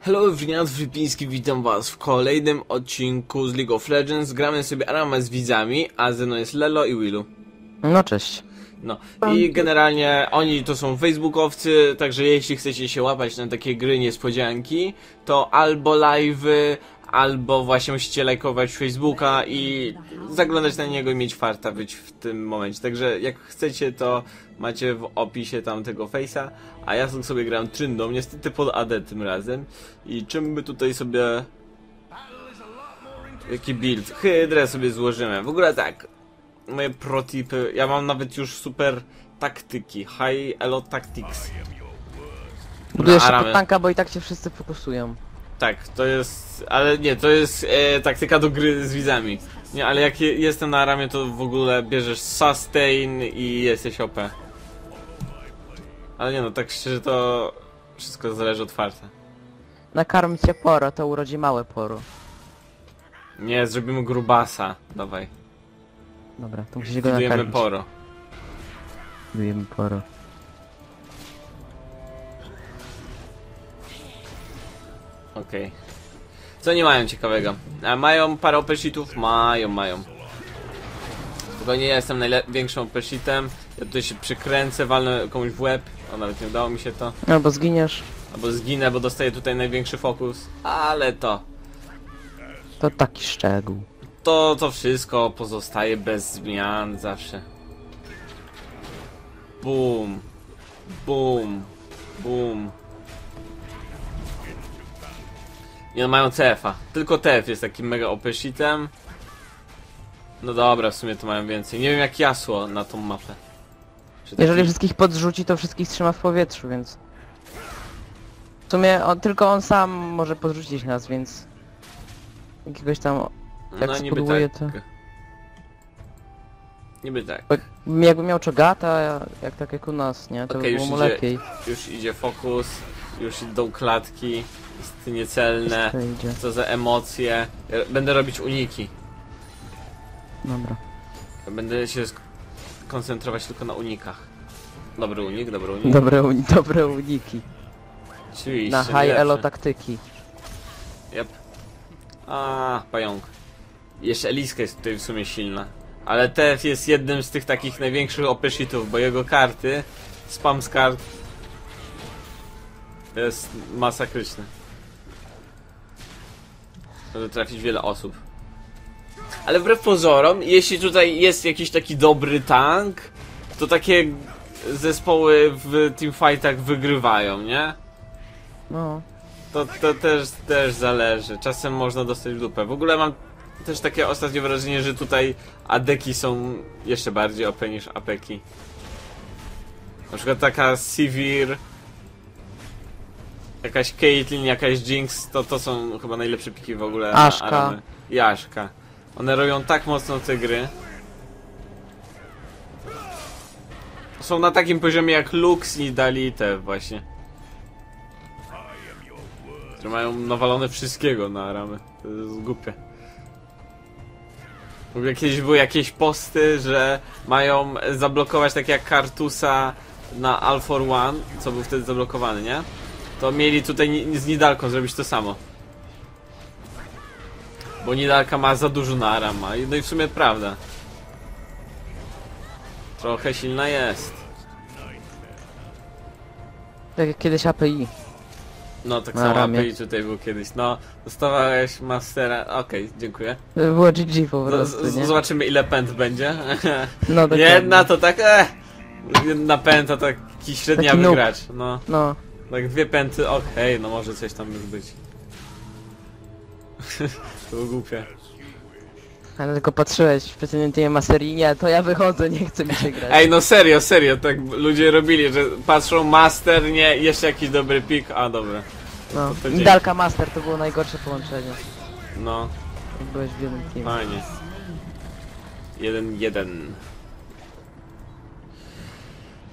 Hello, Winiat Wypiński, witam was w kolejnym odcinku z League of Legends. Gramy sobie Arama z widzami, a ze mną jest Lelo i Willu. No cześć. No i generalnie oni to są facebookowcy, także jeśli chcecie się łapać na takie gry niespodzianki, to albo live'y, albo właśnie musicie lajkować Facebooka i zaglądać na niego i mieć farta być w tym momencie. Także jak chcecie, to macie w opisie tam tego face'a, a ja sobie gram Tryndą, niestety pod AD tym razem. I czym by tutaj sobie... Jaki build? Hydrę sobie złożymy. W ogóle tak, moje protipy. Ja mam nawet już super taktyki. High Elo Tactics. Budujesz tanka, bo i tak się wszyscy fokusują. Tak, to jest. Ale nie, to jest e, taktyka do gry z widzami. Nie, ale jak je, jestem na ramię, to w ogóle bierzesz sustain i jesteś OP. Ale nie no, tak szczerze to wszystko zależy od farta. Nakarm cię poro, to urodzi małe poro. Nie, zrobimy grubasa. Dawaj. Dobra, to musisz go Budujemy nakarmić. poro. Budujemy poro. Okej. Co nie mają ciekawego? A mają parę opeshitów? Mają, mają. Tylko nie jestem największym opeshitem. Ja tutaj się przykręcę, walnę komuś w łeb. O, nawet nie udało mi się to. Albo zginiesz, Albo zginę, bo dostaję tutaj największy fokus. Ale to. to taki szczegół. To, to wszystko pozostaje bez zmian zawsze. Boom. Boom. Boom. Nie no, mają TF-a. Tylko TF jest takim mega opeshitem. No dobra, w sumie to mają więcej. Nie wiem jak jasło na tą mapę. Czy Jeżeli taki- wszystkich podrzuci, to wszystkich trzyma w powietrzu, więc... W sumie on, tylko on sam może podrzucić nas, więc... Jakiegoś tam... jak no niby spróbuję, tak. to- Niby tak. Jakby miał czogata, jak tak jak u nas, nie? To Okej, by było już mu idzie- lepiej. Już idzie fokus, już idą klatki, jest niecelne. Idzie. Co za emocje. Ja Będę robić uniki. Dobra. Będę się sk- koncentrować tylko na unikach. Dobry unik, dobry unik. Dobre, uni dobre uniki. Oczywiście. Na high elo taktyki. Yep. A, pająk. Jeszcze Eliska jest tutaj w sumie silna. Ale TF jest jednym z tych takich największych opeshitów, bo jego karty, spam z kart, jest masakryczny. Może trafić wiele osób. Ale wbrew pozorom, jeśli tutaj jest jakiś taki dobry tank, to takie zespoły w teamfightach wygrywają, nie? No. To, to też, też zależy. Czasem można dostać w dupę. W ogóle mam też takie ostatnie wrażenie, że tutaj adeki są jeszcze bardziej OP niż apeki. Na przykład taka Sivir, jakaś Caitlyn, jakaś Jinx, to, to są chyba najlepsze piki w ogóle Aszka. I Aszka. One robią tak mocno te gry. Są na takim poziomie jak Lux i Dalite właśnie. Że mają nawalone wszystkiego na ramy. To jest głupie. W ogóle kiedyś były jakieś posty, że mają zablokować tak jak Kartusa na All for One, co był wtedy zablokowany, nie? To mieli tutaj z Nidalką zrobić to samo. Bo Nidalka ma za dużo na Arama. No i w sumie prawda. Trochę silna jest. Tak jak kiedyś API. No tak Na samo ramię. API tutaj był kiedyś. No, dostawałeś Mastera. Okej, dziękuję. Było GG po Z- prostu, nie? zobaczymy ile pęd będzie. No. Jedna to tak e, Jedna pęta to taki średniawy Taki noob. gracz. No, No. Tak dwie pęty, okej, no może coś tam już być. to było głupie. Ale tylko patrzyłeś w przeciętnej maserii, nie, to ja wychodzę, nie chcę mi się grać. Ej, no serio, serio, tak ludzie robili, że patrzą master, nie, jeszcze jakiś dobry pik, a dobra. no. to dzięki. Dalka Master to było najgorsze połączenie. No, Jak byłeś w jednym teamie. fajnie. Jeden, jeden.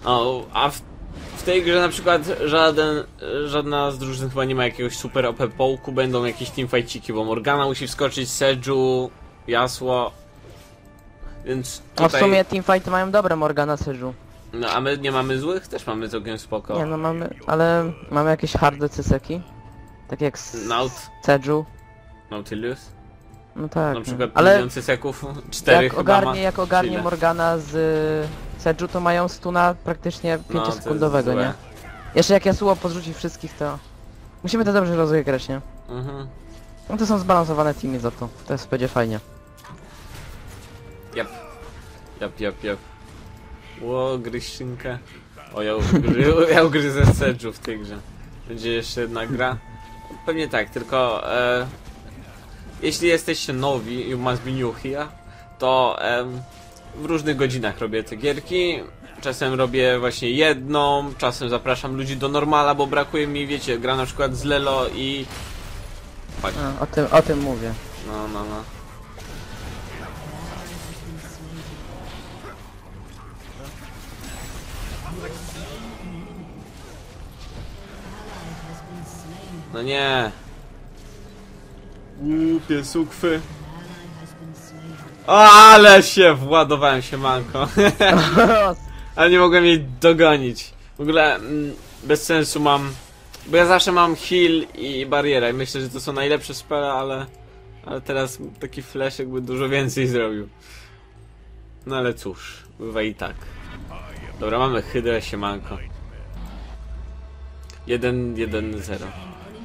O, a w, w tej grze na przykład żaden, żadna z drużyn chyba nie ma jakiegoś super OP połku, będą jakieś teamfightciki, bo Morgana musi wskoczyć, Seju, Jasło. Więc No w tutaj... sumie teamfighty mają dobre Morgana Sedżu. No a my nie mamy złych? Też mamy całkiem spoko. Nie no mamy, ale mamy jakieś harde cyseki. Tak jak z Naut, Sedżu. Nautilus. No tak. Na no. przykład Ale milion cztery jak chyba ogarnie, ma. jak ogarnie Ile? Morgana z y, Sedżu, to mają stuna praktycznie No, to 5 jest sekundowego, złe. nie? Jeszcze jak Yasuo podrzuci wszystkich, to... Musimy to dobrze rozegrać, nie? Mhm. No to są zbalansowane teamy za to. To jest będzie fajnie. Jap. Jap, jap, jap. Ło, gryźczynkę. O, ja, ugry, ja ugryzę Sedge'u w tej grze. Będzie jeszcze jedna gra? Pewnie tak, tylko e, jeśli jesteście nowi, you must be new here, to em, w różnych godzinach robię te gierki. Czasem robię właśnie jedną, czasem zapraszam ludzi do normala, bo brakuje mi, wiecie, gra na przykład z Lelo i... Fuck. A, o, tym, o tym mówię. No, no, no. No nie. Głupie sukwy. Ale się władowałem się manko. Ale nie mogłem jej dogonić. W ogóle mm, bez sensu mam. Bo ja zawsze mam heal i barierę. I myślę, że to są najlepsze spele, ale. Ale teraz taki flash jakby dużo więcej zrobił. No ale cóż, bywa i tak. Dobra, mamy hydrę siemanko. 1, 1, 0.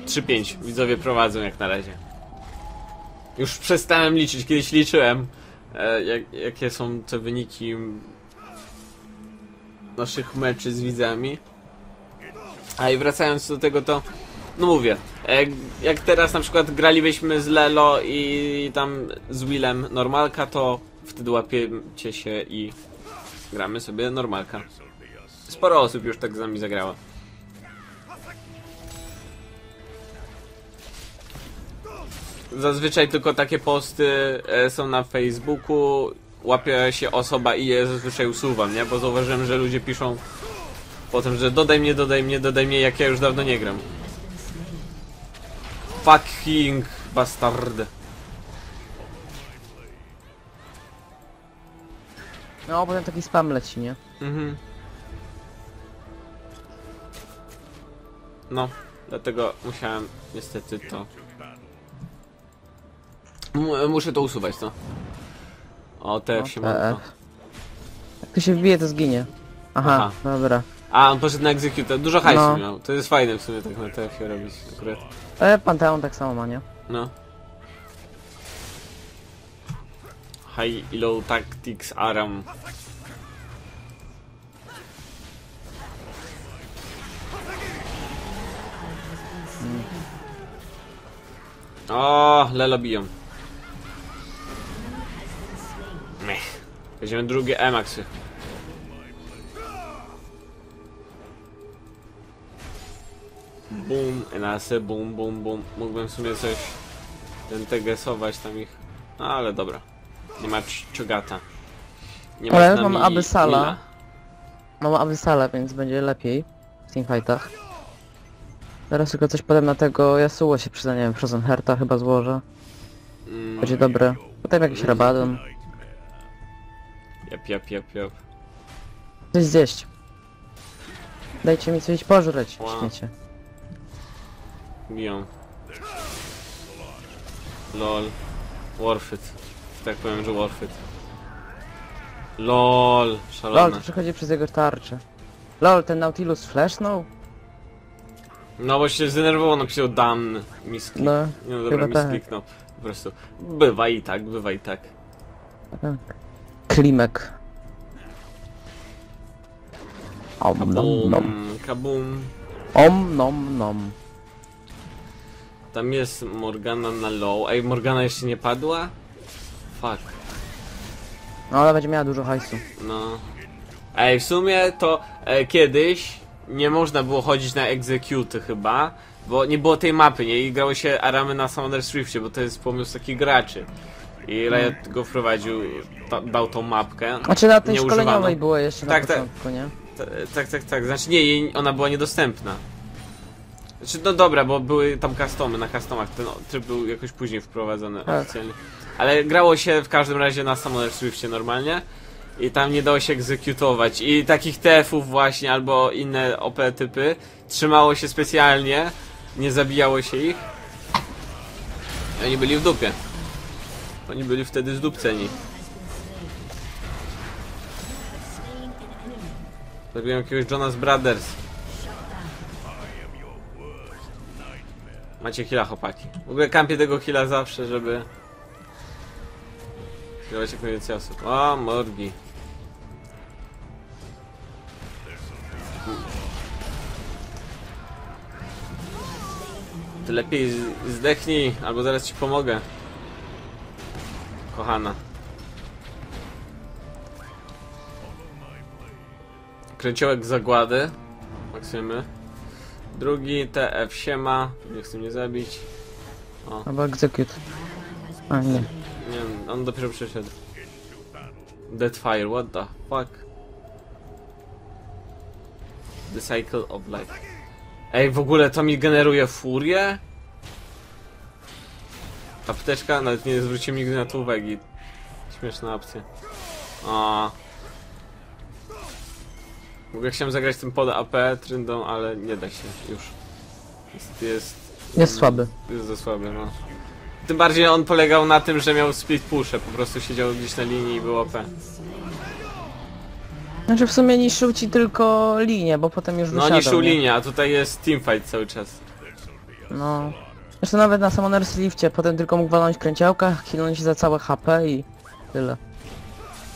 3, 5. Widzowie prowadzą jak na razie. Już przestałem liczyć, kiedyś liczyłem. E, jak, jakie są te wyniki naszych meczy z widzami. A i wracając do tego, to no mówię, jak, jak teraz na przykład gralibyśmy z Lelo i tam z Willem normalka, to wtedy łapiecie się i gramy sobie normalka. Sporo osób już tak z nami zagrało. Zazwyczaj tylko takie posty e, są na Facebooku, łapie się osoba i je zazwyczaj usuwam, nie? Bo zauważyłem, że ludzie piszą potem, że dodaj mnie, dodaj mnie, dodaj mnie, jak ja już dawno nie gram. Fucking bastard. No, potem taki spam leci, nie? Mhm. No, dlatego musiałem niestety to... M muszę to usuwać, no. O, TF No, się ma. Jak to się wbije, to zginie. Aha, Aha. dobra. A, on poszedł na execute. Dużo hajsu No. miał. To jest fajne w sumie tak na TF robić akurat. E, Panteon tak samo ma, nie? No. High i low tactics aram. O, Lelo biją. Weźmiemy drugie Emaxy. Bum, enasy, bum, bum, bum. Mógłbym w sumie coś zentegesować tam ich. No ale dobra. Nie ma cz- czogata. Nie Ale z nami mam Abyssala. Nila. Mam Abyssala, więc będzie lepiej w teamfightach. Teraz tylko coś podam na tego Yasuo się przyda, nie wiem, Frozen Herta chyba złożę. Mm, Będzie dobre. Potem jakiś Rabadon. Jap, jap, jap, jap. Coś zjeść. Dajcie mi coś pożreć, Wow. śmiecie. Biją. Lol. Worth it. Tak powiem, że worth it. LOL. LOL, Szalone. to przechodzi przez jego tarczę. LOL, ten Nautilus flashnął? No bo się zdenerwował, napisał dan. Miski. No, No dobra, chyba mi tak. Po prostu. Bywa i tak, bywa i tak. tak. Klimek. Om nom nom. Kabum, kabum. Om nom nom. Tam jest Morgana na low. Ej, Morgana jeszcze nie padła? Fuck. No ale będzie miała dużo hajsu. No. Ej, w sumie to e, kiedyś nie można było chodzić na execute chyba, bo nie było tej mapy, nie? I grało się Aramy na Summoner's Riftie, bo to jest pomysł takich graczy. I Riot go wprowadził, ta, dał tą mapkę. Znaczy na tej szkoleniowej było jeszcze Tak, na tak. początku, nie? Tak, tak, tak. Znaczy nie, jej, ona była niedostępna. Znaczy, no dobra, bo były tam customy, na customach ten tryb był jakoś później wprowadzony Tak. oficjalnie. Ale grało się w każdym razie na Summoner Swiftie normalnie. I tam nie dało się egzekutować. I takich TF-ów właśnie, albo inne OP typy trzymało się specjalnie, nie zabijało się ich. I oni byli w dupie. Oni byli wtedy zdupceni. Zabiłem jakiegoś Jonas Brothers. Macie killa chłopaki. W ogóle kampię tego killa zawsze, żeby... Zgrywać jak najwięcej osób. O, morgi. Lepiej zdechnij, albo zaraz ci pomogę. Kochana. Kręciołek zagłady. Maksymy. Drugi TF siema. Nie chcę mnie zabić. Albo execute. A nie. Nie wiem, on dopiero przyszedł. Deadfire, what the fuck? The cycle of life. Ej, w ogóle to mi generuje furię? Apteczka? Nawet nie zwróciłem nigdy na to uwagi. Śmieszna opcja. A. W ogóle chciałem zagrać tym pod AP tryndą, ale nie da się już. Jest, jest, Jest słaby. jest za słaby, no. Tym bardziej on polegał na tym, że miał split pusze, po prostu siedział gdzieś na linii i było OP. Znaczy w sumie niszczył ci tylko linię, bo potem już No wysiadał, niszczył nie? linię, a tutaj jest teamfight cały czas. No. Zresztą nawet na Summoner's Lifcie potem tylko mógł walnąć kręciałka, chwilnąć za całe HP i tyle.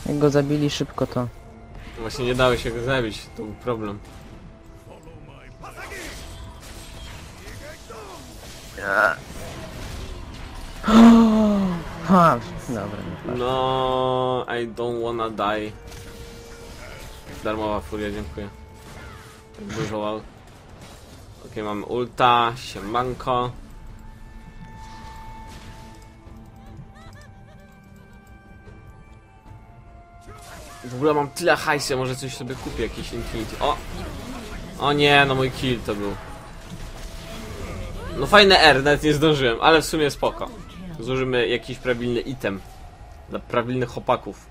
Jak go zabili szybko to... Właśnie nie dało się go zabić, to był problem. Ha, dobra, nie No, I don't wanna die. Darmowa furia, dziękuję. Dużo wow. Okej, mamy ulta, siemanko. W ogóle mam tyle hajsu, może coś sobie kupię, jakiś Infinity. O! O nie, no mój kill to był. No fajne R, nawet nie zdążyłem, ale w sumie spoko. Złożymy jakiś prawilny item. Dla prawilnych chłopaków.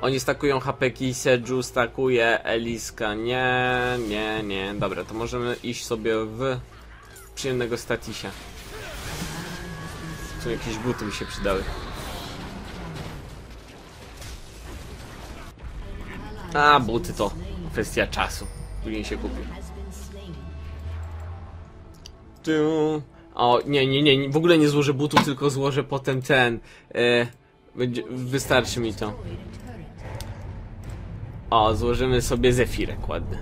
Oni stakują hapeki, Seju stakuje, Eliska nie, nie, nie. Dobra, to możemy iść sobie w przyjemnego statisia. Tu jakieś buty mi się przydały. A, buty to kwestia czasu. Później się kupi. Tu. O, nie, nie, nie, w ogóle nie złożę butów, tylko złożę potem ten. E, będzie, wystarczy mi to. O, złożymy sobie zefirek ładny.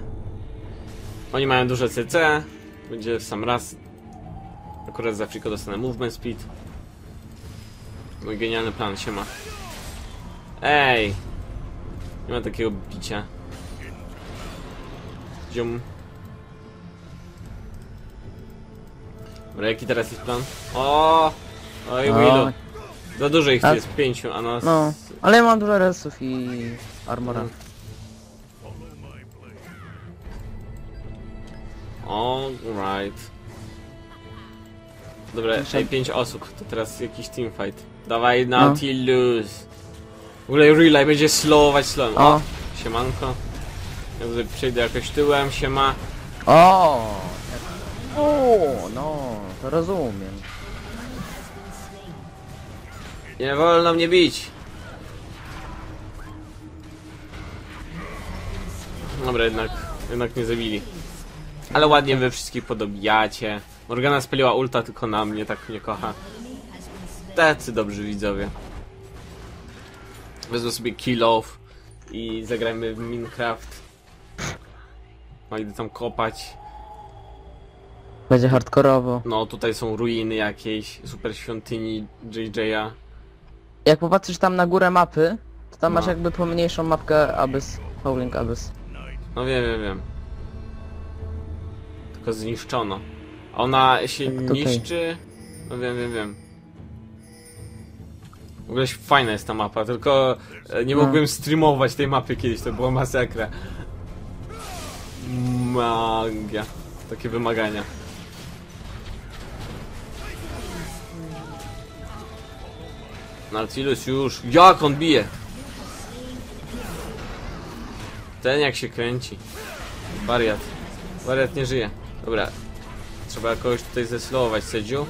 Oni mają duże CC. Będzie w sam raz. Akurat z Afriko dostanę movement speed. Mój genialny plan się ma. Ej! Nie ma takiego bicia. Ziom. Dobra, jaki teraz jest plan? O! Oj, O. Willu. Za dużo ich tu A- jest, pięciu, a nas... No, ale ja mam dużo resów i armora. Alright. Dobra, ej, pięć osób, to teraz jakiś teamfight. Dawaj No. Nautilus. W ogóle relay będzie slowować slowem. O, O, siemanko. Ja tutaj przejdę jakoś tyłem, siema. o, o, no, to rozumiem. Nie wolno mnie bić. Dobra, jednak, jednak nie zabili. Ale ładnie wy wszystkich podobijacie. Morgana spaliła ulta tylko na mnie, tak mnie kocha. Tacy dobrzy widzowie. Wezmę sobie kill off i zagrajmy w Minecraft. No idę tam kopać. Będzie hardkorowo. No tutaj są ruiny jakieś, super świątyni JJ'a. Jak popatrzysz tam na górę mapy, to tam No. masz jakby pomniejszą mapkę Abyss, Howling Abyss. No wiem, wiem, wiem. Tylko zniszczono. Ona się Tak, tutaj. niszczy. No wiem, wiem, wiem. W ogóle fajna jest ta mapa, tylko e, nie No. mogłem streamować tej mapy kiedyś, to była masakra. magia. Takie wymagania. Nautilus już. Jak on bije? Ten jak się kręci. Wariat. Wariat nie żyje. Dobra. Trzeba kogoś tutaj zeslowować, Sedziu.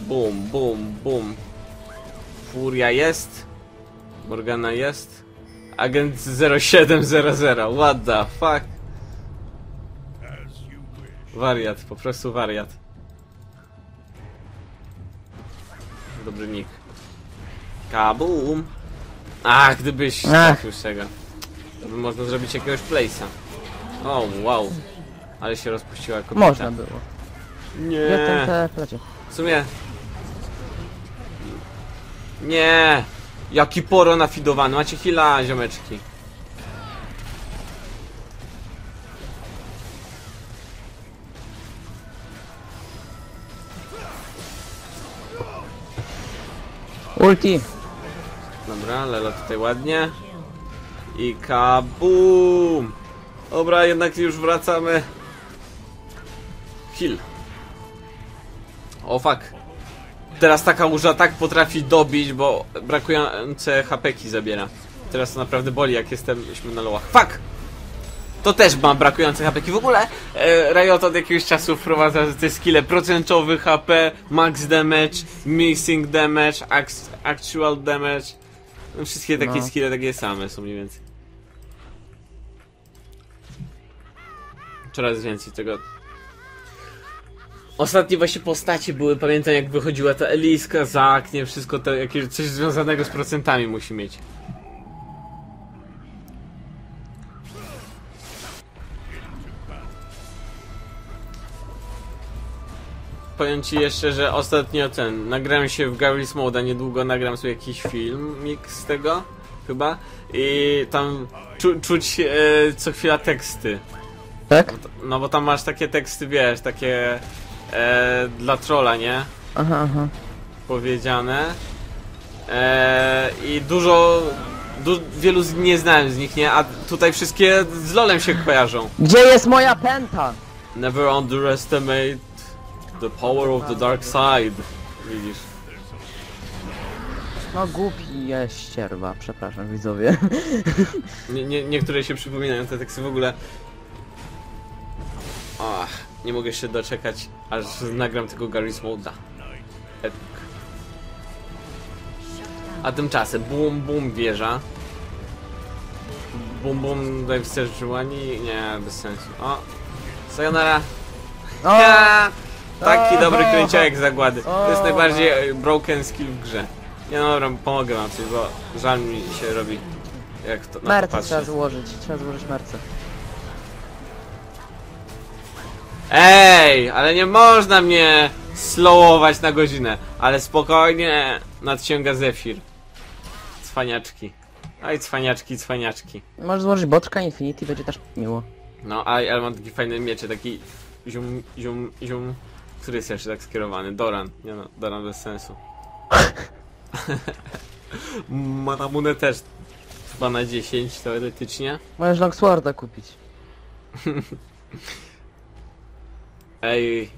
Bum, bum, bum. Furia jest. Morgana jest. Agent 0700. What the fuck? Wariat, po prostu wariat. Dobry nick. Kabum! Ach, gdybyś trafił z tego. To by można zrobić jakiegoś place'a. O, wow. Ale się rozpuściła kobieta. Można było. Ja ten Nie. W sumie... Nie! Jaki poro nafidowany. Macie chwila, ziomeczki. Ulti! Dobra, Lela tutaj ładnie. I kabum! Dobra, jednak już wracamy. Heal. O fuck. Teraz taka łóża tak potrafi dobić, bo brakujące hapeki zabiera. Teraz to naprawdę boli, jak jesteśmy na lołach. Fuck! To też ma brakujące hapeki. W ogóle e, Riot od jakiegoś czasu wprowadza te skille procentowy HP, max damage, missing damage, act- actual damage. No, wszystkie takie No. skille takie same są mniej więcej. Coraz więcej tego. Ostatnie właśnie postacie były, pamiętam jak wychodziła ta Eliska, Zak, nie wszystko to, jakieś coś związanego z procentami musi mieć. Powiem ci jeszcze, że ostatnio ten, nagrałem się w Garry's Mode, niedługo nagram sobie jakiś filmik z tego, chyba, i tam czu, czuć e, co chwila teksty. Tak? No bo tam masz takie teksty, wiesz, takie e, dla trolla, nie? Aha, aha. Powiedziane. E, I dużo, du, wielu z, nie znałem z nich, nie? A tutaj wszystkie z LoLem się kojarzą. Gdzie jest moja penta? Never underestimate the power of the dark side. Widzisz. No głupi jest ścierwa, przepraszam widzowie. Nie, nie, niektóre się przypominają te teksty w ogóle. Ach, nie mogę się doczekać, aż nagram tego Garry's Moda. Epic. A tymczasem bum bum wieża. Bum bum dive Sejuani. Nie, bez sensu. O! Sayonara! O, Ja! Taki O! dobry kręciołek zagłady. To jest najbardziej e, broken skill w grze. Nie no dobra, pomogę wam coś, bo żal mi się robi. Jak to, na to trzeba złożyć, trzeba złożyć merce. Ej, ale nie można mnie slowować na godzinę. Ale spokojnie nadciąga Zephyr. Cwaniaczki. Aj, cwaniaczki, cwaniaczki. Możesz złożyć boczka Infinity, będzie też miło. No, aj, ale mam taki fajny miecze, taki zium, zium, zium. Który jest jeszcze tak skierowany? Doran. Nie no, Doran bez sensu. Manamunę też chyba na 10 teoretycznie. Możesz Longsworda kupić. Ej,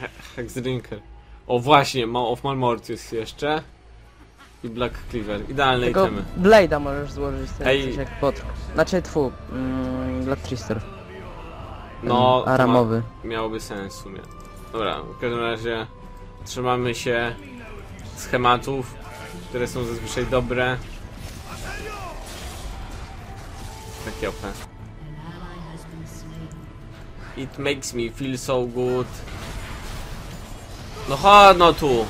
He- Hexdrinker. O właśnie, Maw of Malmortius jeszcze. I Black Cleaver. Idealne Tylko itemy. Blade'a możesz złożyć ten Ej. coś jak boczek. Znaczy tfu, mm, Black Trister. No, to ma- Aramowy. miałoby sens w sumie. Dobra, w każdym razie trzymamy się schematów, które są zazwyczaj dobre. Takie OP. It makes me feel so good. No chodź no tu.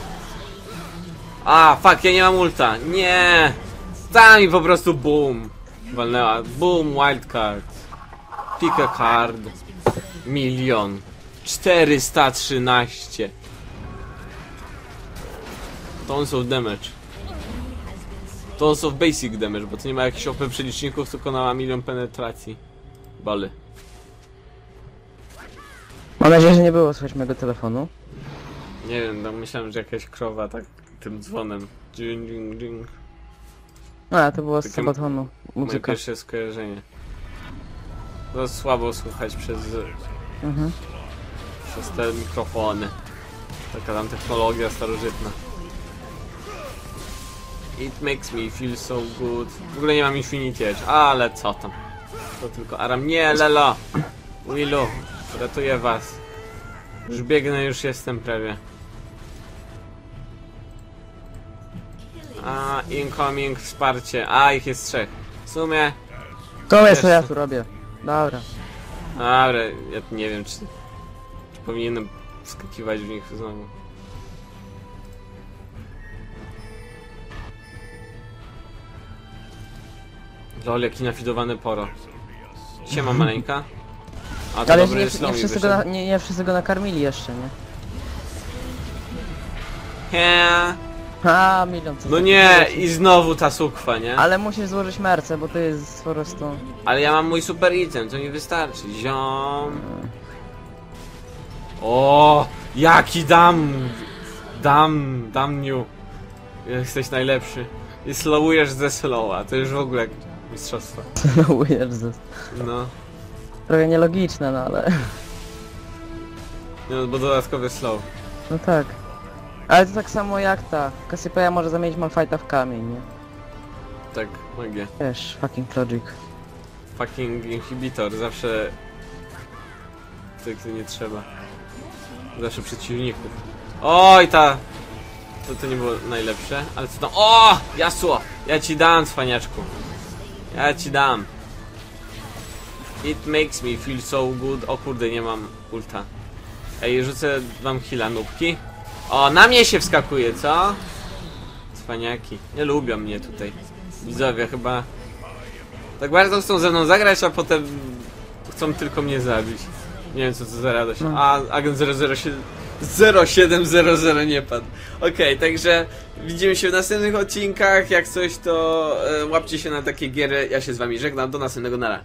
A, fuck, ja nie mam ulta. Nie. Daj mi po prostu boom. Walnęła. Boom, wildcard. Pick a card. Milion. 413. Tons of damage. Tons of basic damage, bo to nie ma jakichś OP przeliczników, tylko na milion penetracji. Bally. Mam nadzieję, że nie było słychać mojego telefonu. Nie wiem, no myślałem, że jakaś krowa tak tym dzwonem. Ding, ding, ding. A, to było z Takie Sabatonu. Moje Muzyka. pierwsze skojarzenie. To słabo słuchać przez, Mhm. przez te mikrofony. Taka tam technologia starożytna. It makes me feel so good. W ogóle nie mam Infinity Edge, ale co tam. To tylko Aram. Nie, Lelo! Willu, ratuję was. Już biegnę, już jestem prawie. A, incoming wsparcie. A, ich jest trzech. W sumie To jest co ja tu robię. Dobra. Dobra, ja nie wiem, czy, czy powinienem skakiwać w nich znowu. Lol, jaki nafidowany poro. Siema maleńka. A to Ale dobry nie, nie, wszyscy go wyszedł. na, nie, nie wszyscy go nakarmili jeszcze, nie? Nie, A, milion co No za- nie, i znowu ta sukwa, nie? Ale musisz złożyć merce, bo to jest po prostu... Ale ja mam mój super item, to mi wystarczy. Ziom. O, jaki dam! Dam, dam new. Jesteś najlepszy. I slowujesz ze slowa, to już w ogóle mistrzostwo. No Jezus. No, Trochę nielogiczne, no ale... no bo dodatkowy slow. No tak. Ale to tak samo jak ta. Cassiopeia może zamienić Malfighta w kamień, nie? Tak, magia. Wiesz, fucking logic. Fucking inhibitor, zawsze... To nie trzeba. Zawsze przeciwników. Oj, ta... To, to nie było najlepsze, ale co tam... O! Jasło! Ja ci dam, cwaniaczku. Ja ci dam. It makes me feel so good. O kurde, nie mam ulta. Ej, rzucę wam heala nóbki. O, na mnie się wskakuje, co? Cwaniaki. Nie lubią mnie tutaj. Widzowie chyba... Tak bardzo chcą ze mną zagrać, a potem chcą tylko mnie zabić. Nie wiem co to za radość. No. A agent 007 0700 nie padł. Okej, także widzimy się w następnych odcinkach. Jak coś to e, łapcie się na takie giery. Ja się z wami żegnam. Do następnego nara.